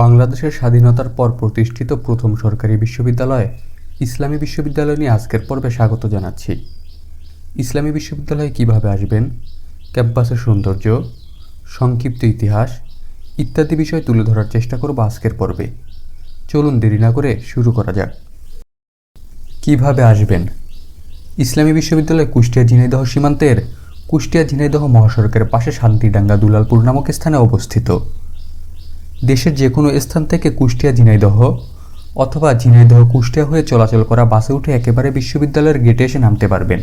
বাংলাদেশের স্বাধীনতার পর প্রতিষ্ঠিত প্রথম সরকারি বিশ্ববিদ্যালয় ইসলামী বিশ্ববিদ্যালয় নিয়ে আজকের পর্বে স্বাগত জানাচ্ছি। ইসলামী বিশ্ববিদ্যালয়ে কীভাবে আসবেন, ক্যাম্পাসের সৌন্দর্য, সংক্ষিপ্ত ইতিহাস ইত্যাদি বিষয় তুলে ধরার চেষ্টা করব আজকের পর্বে। চলুন দেরি না করে শুরু করা যাক। কীভাবে আসবেন? ইসলামী বিশ্ববিদ্যালয় কুষ্টিয়া ঝিনাইদহ সীমান্তের কুষ্টিয়া ঝিনাইদহ মহাসড়কের পাশে শান্তিডাঙ্গা দুলালপুর নামক স্থানে অবস্থিত। দেশের যে কোনো স্থান থেকে কুষ্টিয়া, ঝিনাইদহ অথবা ঝিনাইদহ কুষ্টিয়া হয়ে চলাচল করা বাসে উঠে একেবারে বিশ্ববিদ্যালয়ের গেটে এসে নামতে পারবেন।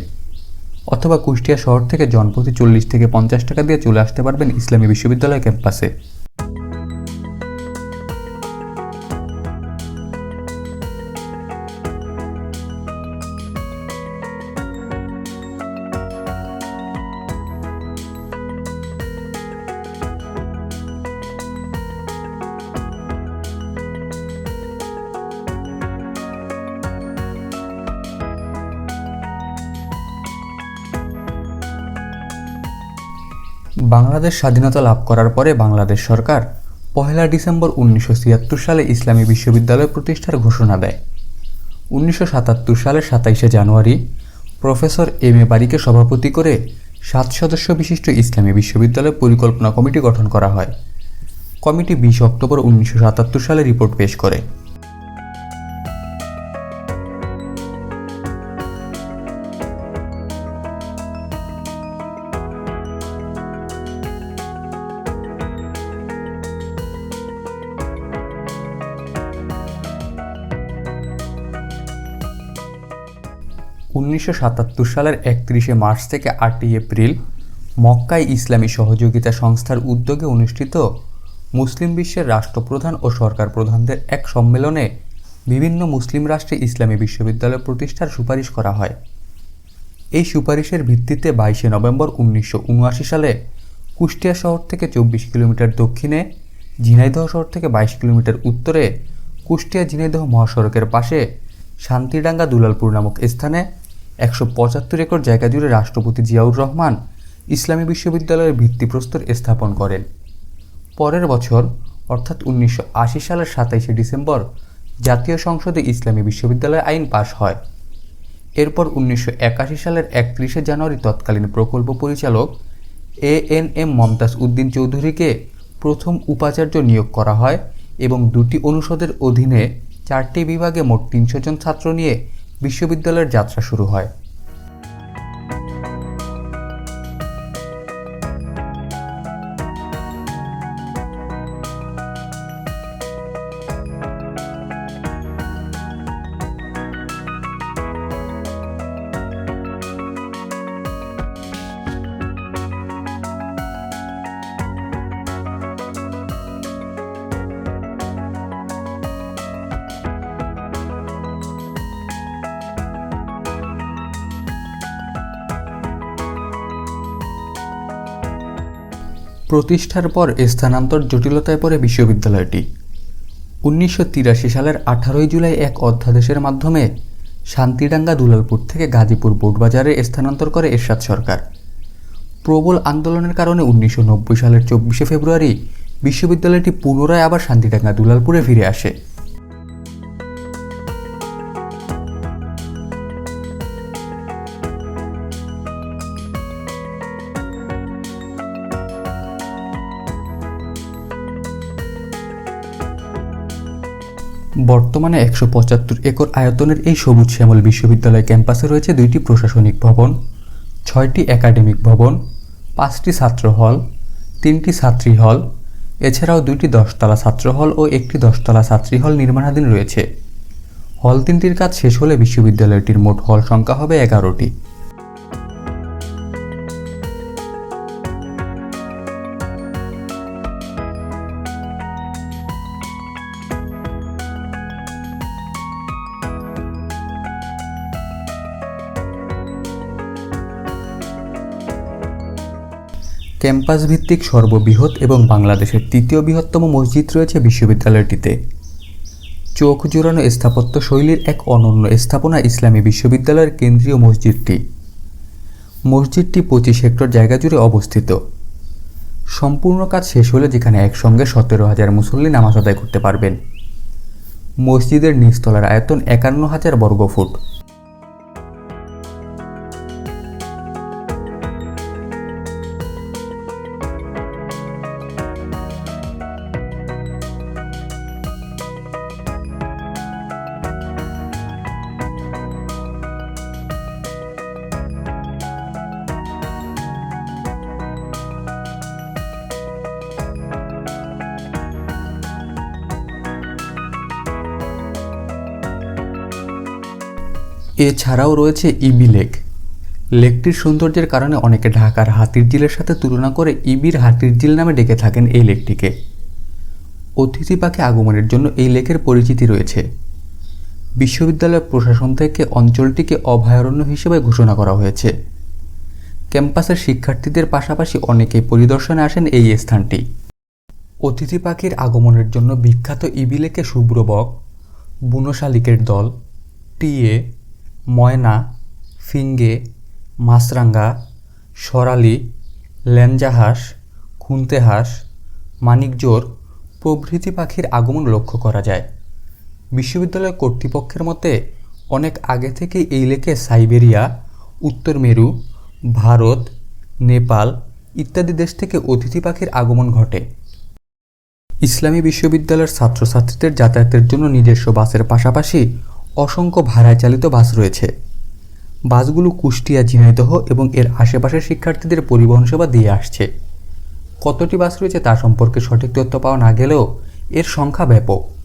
অথবা কুষ্টিয়া শহর থেকে জনপ্রতি চল্লিশ থেকে পঞ্চাশ টাকা দিয়ে চলে আসতে পারবেন ইসলামী বিশ্ববিদ্যালয় ক্যাম্পাসে। বাংলাদেশ স্বাধীনতা লাভ করার পরে বাংলাদেশ সরকার পহেলা ডিসেম্বর উনিশশো ছিয়াত্তর সালে ইসলামী বিশ্ববিদ্যালয় প্রতিষ্ঠার ঘোষণা দেয়। উনিশশো সাতাত্তর সালের সাতাইশে জানুয়ারি প্রফেসর এম এ বারিকে সভাপতি করে সাত সদস্য বিশিষ্ট ইসলামী বিশ্ববিদ্যালয় পরিকল্পনা কমিটি গঠন করা হয়। কমিটি বিশ অক্টোবর উনিশশো সাতাত্তর সালে রিপোর্ট পেশ করে। উনিশশো সাতাত্তর সালের একত্রিশে মার্চ থেকে আটই এপ্রিল মক্কায় ইসলামী সহযোগিতা সংস্থার উদ্যোগে অনুষ্ঠিত মুসলিম বিশ্বের রাষ্ট্রপ্রধান ও সরকার প্রধানদের এক সম্মেলনে বিভিন্ন মুসলিম রাষ্ট্রে ইসলামী বিশ্ববিদ্যালয় প্রতিষ্ঠার সুপারিশ করা হয়। এই সুপারিশের ভিত্তিতে বাইশে নভেম্বর উনিশশো উনআশি সালে কুষ্টিয়া শহর থেকে চব্বিশ কিলোমিটার দক্ষিণে, ঝিনাইদহ শহর থেকে বাইশ কিলোমিটার উত্তরে কুষ্টিয়া ঝিনাইদহ মহাসড়কের পাশে শান্তিডাঙ্গা দুলালপুর নামক স্থানে একশো পঁচাত্তর একর জায়গা জুড়ে রাষ্ট্রপতি জিয়াউর রহমান ইসলামী বিশ্ববিদ্যালয়ের ভিত্তিপ্রস্তর স্থাপন করেন। পরের বছর, অর্থাৎ উনিশশো আশি সালের সাতাইশে ডিসেম্বর, জাতীয় সংসদে ইসলামী বিশ্ববিদ্যালয় আইন পাশ হয়। এরপর উনিশশো একাশি সালের একত্রিশে জানুয়ারি তৎকালীন প্রকল্প পরিচালক A N M Momtaz Uddin চৌধুরীকে প্রথম উপাচার্য নিয়োগ করা হয় এবং দুটি অনুষদের অধীনে চারটি বিভাগে মোট তিনশো জন ছাত্র নিয়ে বিশ্ববিদ্যালয়ের যাত্রা শুরু হয়। প্রতিষ্ঠার পর স্থানান্তর জটিলতায় পড়ে বিশ্ববিদ্যালয়টি। উনিশশো তিরাশি সালের আঠারোই জুলাই এক অধ্যাদেশের মাধ্যমে শান্তিডাঙ্গা দুলালপুর থেকে গাজীপুর বোর্ডবাজারে স্থানান্তর করে এরশাদ সরকার। প্রবল আন্দোলনের কারণে উনিশশো নব্বই সালের চব্বিশে ফেব্রুয়ারি বিশ্ববিদ্যালয়টি পুনরায় আবার শান্তিডাঙ্গা দুলালপুরে ফিরে আসে। বর্তমানে একশো পঁচাত্তর একর আয়তনের এই সবুজ শ্যামল বিশ্ববিদ্যালয় ক্যাম্পাসে রয়েছে দুইটি প্রশাসনিক ভবন, ছয়টি একাডেমিক ভবন, পাঁচটি ছাত্র হল, তিনটি ছাত্রী হল। এছাড়াও দুইটি দশতলা ছাত্র হল ও একটি দশতলা ছাত্রী হল নির্মাণাধীন রয়েছে। হল তিনটির কাজ শেষ হলে বিশ্ববিদ্যালয়টির মোট হল সংখ্যা হবে এগারোটি। ক্যাম্পাস ভিত্তিক সর্ববৃহৎ এবং বাংলাদেশের তৃতীয় বৃহত্তম মসজিদ রয়েছে বিশ্ববিদ্যালয়টিতে। চোখ জোড়ানো স্থাপত্য শৈলীর এক অনন্য স্থাপনা ইসলামী বিশ্ববিদ্যালয়ের কেন্দ্রীয় মসজিদটি। মসজিদটি পঁচিশ হেক্টর জায়গা জুড়ে অবস্থিত। সম্পূর্ণ কাজ শেষ হলে যেখানে একসঙ্গে সতেরো হাজার মুসল্লি নামাজ আদায় করতে পারবেন। মসজিদের নিচতলার আয়তন একান্ন হাজার বর্গফুট। এছাড়াও রয়েছে ইবি লেক। লেকটির সৌন্দর্যের কারণে অনেকে ঢাকার হাতির ঝিলের সাথে তুলনা করে ইবির হাতির ঝিল নামে ডেকে থাকেন এই লেকটিকে। অতিথি পাখি আগমনের জন্য এই লেকের পরিচিতি রয়েছে। বিশ্ববিদ্যালয় প্রশাসন থেকে অঞ্চলটিকে অভয়ারণ্য হিসেবে ঘোষণা করা হয়েছে। ক্যাম্পাসের শিক্ষার্থীদের পাশাপাশি অনেকেই পরিদর্শনে আসেন এই স্থানটি। অতিথি পাখির আগমনের জন্য বিখ্যাত ইবিলেকে শুভ্রবক বুনো শালিকের দল টিয়ে ময়না, ফিঙ্গে মাছরাঙ্গা সরালি, ল্যাঞ্জাহাঁস, খুন্তেহাঁস, মানিকজোর প্রভৃতি পাখির আগমন লক্ষ্য করা যায়। বিশ্ববিদ্যালয় কর্তৃপক্ষের মতে অনেক আগে থেকেই এই লেকে সাইবেরিয়া, উত্তর মেরু, ভারত, নেপাল ইত্যাদি দেশ থেকে অতিথি পাখির আগমন ঘটে। ইসলামী বিশ্ববিদ্যালয়ের ছাত্রছাত্রীদের যাতায়াতের জন্য নিজস্ব বাসের পাশাপাশি অসংখ্য ভাড়ায় চালিত বাস রয়েছে। বাসগুলো কুষ্টিয়া ঝিনাইদহ এবং এর আশেপাশের শিক্ষার্থীদের পরিবহন সেবা দিয়ে আসছে। কতটি বাস রয়েছে তা সম্পর্কে সঠিক তথ্য পাওয়া না গেলেও এর সংখ্যা ব্যাপক।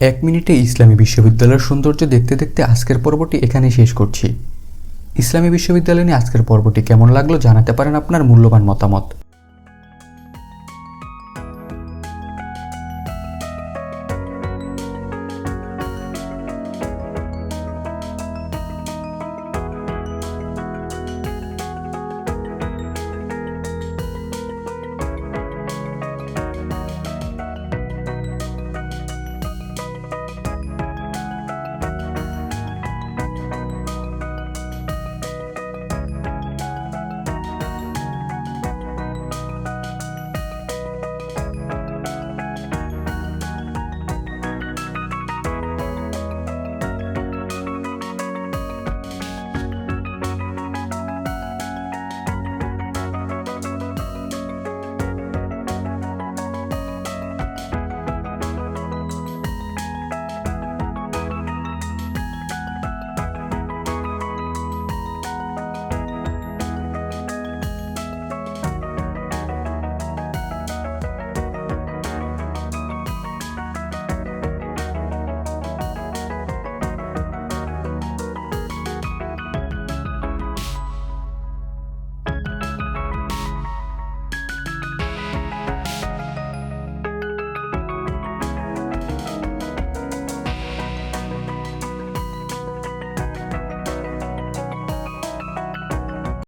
এক মিনিটে ইসলামী বিশ্ববিদ্যালয়ের সৌন্দর্য দেখতে দেখতে আজকের পর্বটি এখানে শেষ করছি। ইসলামী বিশ্ববিদ্যালয় নিয়ে আজকের পর্বটি কেমন লাগল জানাতে পারেন আপনার মূল্যবান মতামত।